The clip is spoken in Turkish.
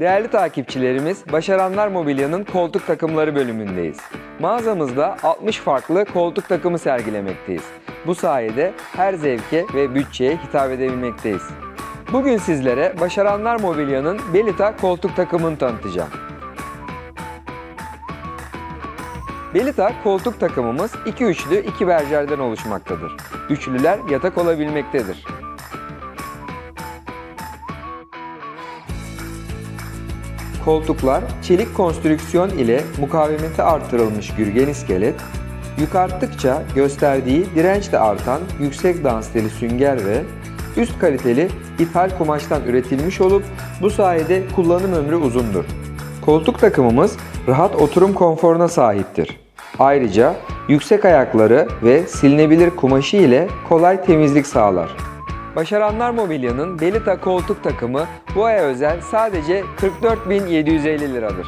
Değerli takipçilerimiz, Başaranlar Mobilya'nın koltuk takımları bölümündeyiz. Mağazamızda 60 farklı koltuk takımı sergilemekteyiz. Bu sayede her zevke ve bütçeye hitap edebilmekteyiz. Bugün sizlere Başaranlar Mobilya'nın Belita koltuk takımını tanıtacağım. Belita koltuk takımımız iki üçlü iki berjerden oluşmaktadır. Üçlüler yatak olabilmektedir. Koltuklar çelik konstrüksiyon ile mukavemeti artırılmış gürgen iskelet, yük gösterdiği dirençle artan yüksek danseli sünger ve üst kaliteli ithal kumaştan üretilmiş olup bu sayede kullanım ömrü uzundur. Koltuk takımımız rahat oturum konforuna sahiptir. Ayrıca yüksek ayakları ve silinebilir kumaşı ile kolay temizlik sağlar. Başaranlar Mobilya'nın Belita koltuk takımı bu aya özel sadece 44.750 liradır.